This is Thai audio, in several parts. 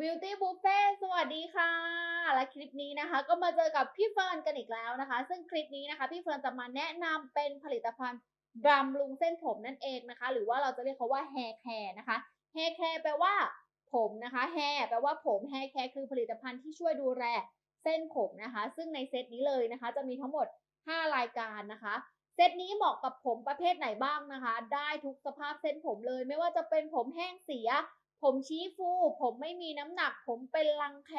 Beauty Buffet สวัสดีค่ะ และคลิปนี้นะคะ ก็มาเจอกับพี่เฟิร์นกันอีกแล้วนะคะ ซึ่งคลิปนี้นะคะ พี่เฟิร์นจะมาแนะนำเป็นผลิตภัณฑ์บำรุงเส้นผมนั่นเองนะคะ หรือว่าเราจะเรียกเขาว่า hair care นะคะ hair care แปลว่าผมนะคะ hair แปลว่าผม hair care คือผลิตภัณฑ์ที่ช่วยดูแลเส้นผมนะคะ ซึ่งในเซตนี้เลยนะคะ จะมีทั้งหมด 5 รายการนะคะเซตนี้เหมาะกับผมประเภทไหนบ้างนะคะ ได้ทุกสภาพเส้นผมเลย ไม่ว่าจะเป็นผมแห้งเสีย ผมชี้ฟู ผมไม่มีน้ำหนัก ผมเป็นรังแค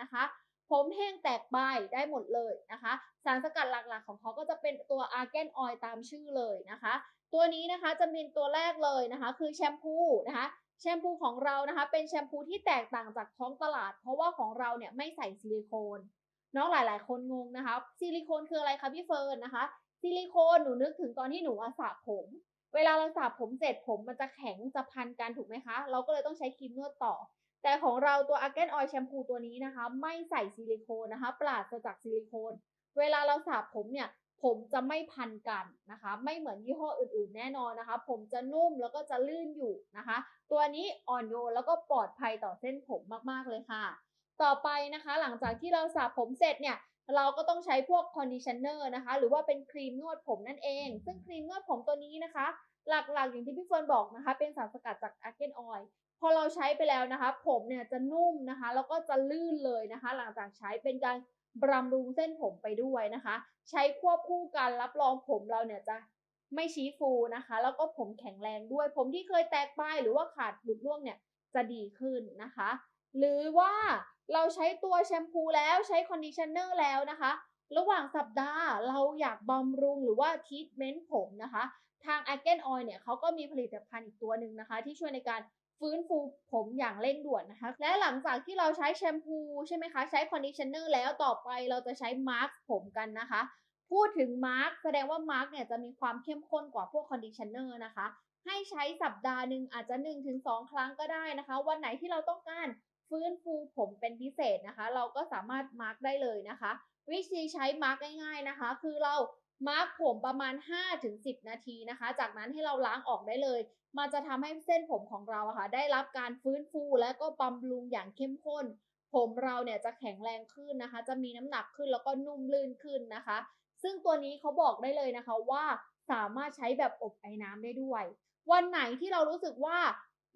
นะคะ ผมแห้งแตกใบได้หมดเลยนะคะ สารสกัดหลักๆของเขาก็จะเป็นตัวอาร์แกนออยตามชื่อเลยนะคะ ตัวนี้นะคะจะมีตัวแรกเลยนะคะ คือแชมพูนะคะแชมพูของเรานะคะ เป็นแชมพูที่แตกต่างจากท้องตลาด เพราะว่าของเราเนี่ยไม่ใส่ซิลิโคนน้องหลาย ๆ คนงงนะคะซิลิโคนคืออะไรคะพี่เฟิร์นนะคะซิลิโคนหนูนึกถึงตอนที่หนูอะสระผม เวลาเราสระผมเสร็จผมมันจะแข็งจะพันกันถูกไหมคะ เราก็เลยต้องใช้ครีมนวดต่อ แต่ของเราตัว a r g a n Oil แชมพูตัวนี้นะคะ ไม่ใส่ซิลิโคนนะคะ ปราศจากซิลิโคน เวลาเราสระผมเนี่ยผมจะไม่พันกันนะคะ ไม่เหมือนยี่ห้ออื่นๆ แน่นอนนะคะ ผมจะนุ่มแล้วก็จะลื่นอยู่นะคะ ตัวนี้อ่อนโยนแล้วก็ปลอดภัยต่อเส้นผมมากๆเลยค่ะ ต่อไปนะคะ หลังจากที่เราสระผมเสร็จเนี่ย เราก็ต้องใช้พวกคอนดิชเนอร์นะคะ หรือว่าเป็นครีมนวดผมนั่นเอง ซึ่งครีมนวดผมตัวนี้นะคะ หลักๆอย่างที่พี่เฟิร์นบอกนะคะ เป็นสารสกัดจากอาร์เกนออยล์พอเราใช้ไปแล้วนะคะ ผมเนี่ยจะนุ่มนะคะ แล้วก็จะลื่นเลยนะคะ หลังจากใช้เป็นการบำรุงเส้นผมไปด้วยนะคะ ใช้ควบคู่กันรับรองผมเราเนี่ยจะไม่ชี้ฟูนะคะ แล้วก็ผมแข็งแรงด้วย ผมที่เคยแตกปลายหรือว่าขาดหลุดร่วงเนี่ยจะดีขึ้นนะคะ หรือว่าเราใช้ตัวแชมพูแล้วใช้คอนดิชเนอร์แล้วนะคะ ระหว่างสัปดาห์เราอยากบำรุงหรือว่าทรีทเมนต์ผมนะคะ ทาง a r g a n Oil เนี่ยเขาก็มีผลิตภัณฑ์อีกตัวหนึ่งนะคะ ที่ช่วยในการฟื้นฟูผมอย่างเร่งด่วนนะคะ และหลังจากที่เราใช้แชมพูใช่ไหมคะ ใช้คอนดิชเนอร์แล้วต่อไปเราจะใช้มาร์กผมกันนะคะ พูดถึงมาร์กแสดงว่ามาร์กเนี่ยจะมีความเข้มข้นกว่าพวกคอนดิชเนอร์นะคะ ให้ใช้สัปดาห์หนึ่งอาจจะ 1-2 ครั้งก็ได้นะคะ วันไหนที่เราต้องการ ฟื้นฟูผมเป็นพิเศษนะคะ เราก็สามารถมาร์กได้เลยนะคะ วิธีใช้มาร์กง่ายๆนะคะ คือเรามาร์กผมประมาณ 5-10 นาทีนะคะ จากนั้นให้เราล้างออกได้เลย มันจะทำให้เส้นผมของเราอะค่ะ ได้รับการฟื้นฟูและก็บำรุงอย่างเข้มข้น ผมเราเนี่ยจะแข็งแรงขึ้นนะคะ จะมีน้ำหนักขึ้นแล้วก็นุ่มลื่นขึ้นนะคะ ซึ่งตัวนี้เขาบอกได้เลยนะคะว่าสามารถใช้แบบอบไอ้น้ำได้ด้วย วันไหนที่เรารู้สึกว่า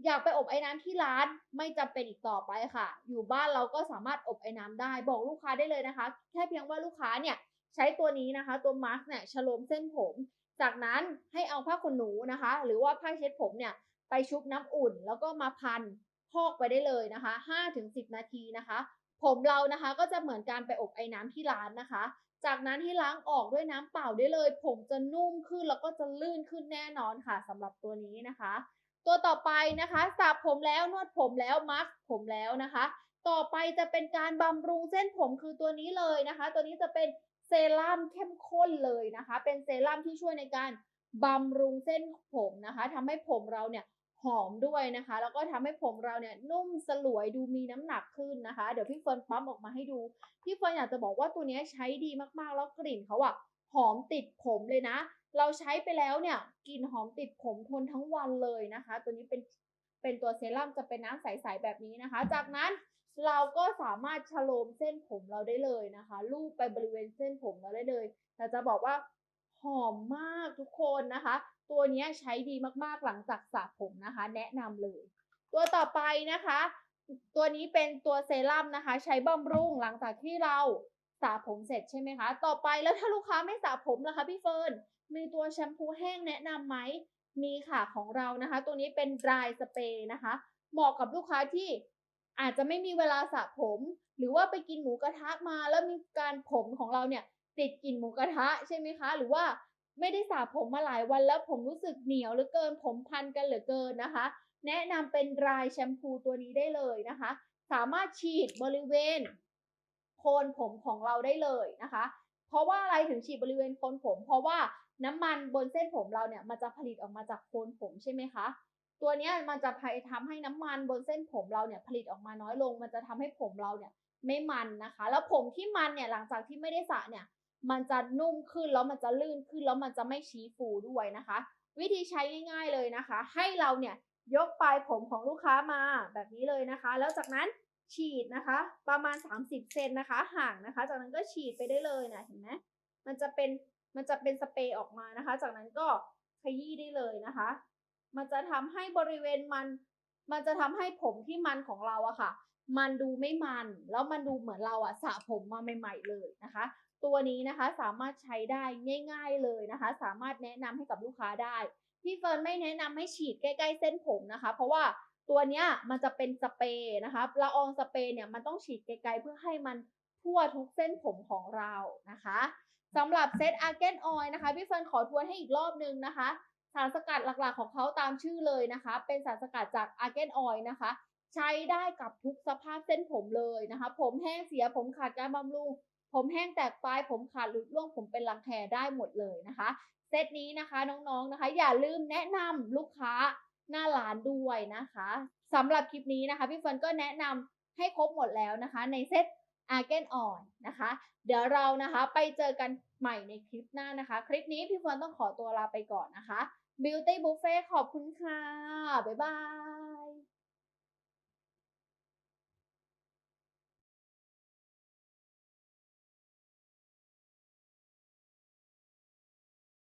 อยากไปอบไอ้น้ำที่ร้านไม่จำเป็นอีกต่อไปค่ะ อยู่บ้านเราก็สามารถอบไอ้น้ำได้ บอกลูกค้าได้เลยนะคะ แค่เพียงว่าลูกค้าเนี่ยใช้ตัวนี้นะคะ ตัวมาร์กเนี่ยฉโลมเส้นผม จากนั้นให้เอาผ้าขนหนูนะคะ หรือว่าผ้าเช็ดผมเนี่ยไปชุบน้ำอุ่น แล้วก็มาพันพอกไปได้เลยนะคะ5-10 นาทีนะคะ ผมเรานะคะก็จะเหมือนการไปอบไอ้น้ำที่ร้านนะคะ จากนั้นให้ล้างออกด้วยน้ำเปล่าได้เลย ผมจะนุ่มขึ้นแล้วก็จะลื่นขึ้นแน่นอนค่ะสำหรับตัวนี้นะคะ ตัวต่อไปนะคะสระผมแล้วนวดผมแล้วมาร์กผมแล้วนะคะ ต่อไปจะเป็นการบำรุงเส้นผมคือตัวนี้เลยนะคะ ตัวนี้จะเป็นเซรั่มเข้มข้นเลยนะคะ เป็นเซรั่มที่ช่วยในการบำรุงเส้นผมนะคะทำให้ผมเราเนี่ยหอมด้วยนะคะ แล้วก็ทำให้ผมเราเนี่ยนุ่มสลวยดูมีน้ำหนักขึ้นนะคะ เดี๋ยวพี่เฟิร์นปั๊มออกมาให้ดู พี่เฟิร์นอยากจะบอกว่าตัวนี้ใช้ดีมากๆ แล้วกลิ่นเขาอะ หอมติดผมเลยนะ เราใช้ไปแล้วเนี่ยกลิ่นหอมติดผมทนทั้งวันเลยนะคะ ตัวนี้เป็นเป็นตัวเซรั่มจะเป็นน้ำใสๆแบบนี้นะคะ จากนั้นเราก็สามารถฉโลมเส้นผมเราได้เลยนะคะ ลูบไปบริเวณเส้นผมเราได้เลย แต่จะบอกว่าหอมมากทุกคนนะคะ ตัวนี้ใช้ดีมากๆหลังจากสระผมนะคะ แนะนำเลย ตัวต่อไปนะคะ ตัวนี้เป็นตัวเซรั่มนะคะ ใช้บำรุงหลังจากที่เรา สระผมเสร็จใช่ไหมคะ ต่อไปแล้วถ้าลูกค้าไม่สระผมล่ะคะพี่เฟิร์น มีตัวแชมพูแห้งแนะนำไหม มีค่ะของเรานะคะ ตัวนี้เป็น dry spray นะคะ เหมาะกับลูกค้าที่อาจจะไม่มีเวลาสระผม หรือว่าไปกินหมูกระทะมาแล้วมีการผมของเราเนี่ยติดกลิ่นหมูกระทะใช่ไหมคะ หรือว่าไม่ได้สระผมมาหลายวันแล้วผมรู้สึกเหนียวเหลือเกิน ผมพันกันเหลือเกินนะคะ แนะนำเป็น dry แชมพูตัวนี้ได้เลยนะคะ สามารถฉีดบริเวณ โคนผมของเราได้เลยนะคะ เพราะว่าอะไรถึงฉีดบริเวณโคนผม เพราะว่าน้ำมันบนเส้นผมเราเนี่ยมันจะผลิตออกมาจากโคนผมใช่ไหมคะตัวนี้มันจะไปทำให้น้ำมันบนเส้นผมเราเนี่ยผลิตออกมาน้อยลง มันจะทำให้ผมเราเนี่ยไม่มันนะคะ แล้วผมที่มันเนี่ยหลังจากที่ไม่ได้สระเนี่ยมันจะนุ่มขึ้นแล้วมันจะลื่นขึ้นแล้วมันจะไม่ชี้ฟูด้วยนะคะ วิธีใช้ง่าย ๆเลยนะคะ ให้เราเนี่ยยกปลายผมของลูกค้ามาแบบนี้เลยนะคะ แล้วจากนั้น ฉีดนะคะ ประมาณ 30 เซนนะคะ ห่างนะคะ จากนั้นก็ฉีดไปได้เลยนะเห็นไหมมันจะเป็นมันจะเป็นสเปรย์ออกมานะคะ จากนั้นก็ขยี้ได้เลยนะคะ มันจะทำให้บริเวณมัน มันจะทำให้ผมที่มันของเราอะค่ะ มันดูไม่มัน แล้วมันดูเหมือนเราอะสระผมมาใหม่ ๆ เลยนะคะ ตัวนี้นะคะสามารถใช้ได้ง่าย ๆเลยนะคะ สามารถแนะนำให้กับลูกค้าได้ พี่เฟิร์นไม่แนะนำให้ฉีดใกล้ ๆ เส้นผมนะคะ เพราะว่า ตัวเนี้ยมันจะเป็นสเปรย์นะคะละอองสเปรย์เนี่ยมันต้องฉีดไกลๆเพื่อให้มันทั่วทุกเส้นผมของเรานะคะสำหรับเซตอาร์เกนออยนะคะพี่เฟิร์นขอทวนให้อีกรอบนึงนะคะสารสกัดหลักๆของเขาตามชื่อเลยนะคะ เป็นสารสกัดจากอาร์เกนออยนะคะ ใช้ได้กับทุกสภาพเส้นผมเลยนะคะ ผมแห้งเสียผมขาดการบำรุงผมแห้งแตกปลายผมขาดหลุดร่วงผมเป็นรังแคได้หมดเลยนะคะ เซตนี้นะคะน้องๆนะคะ อย่าลืมแนะนำลูกค้า หน้าร้านด้วยนะคะสำหรับคลิปนี้นะคะ พี่เฟิร์นก็แนะนำให้ครบหมดแล้วนะคะ ในเซตอาร์เกนออนนะคะ เดี๋ยวเรานะคะไปเจอกันใหม่ในคลิปหน้านะคะ คลิปนี้พี่เฟิร์นต้องขอตัวลาไปก่อนนะคะ Beauty Buffet ขอบคุณค่ะ บ๊ายบาย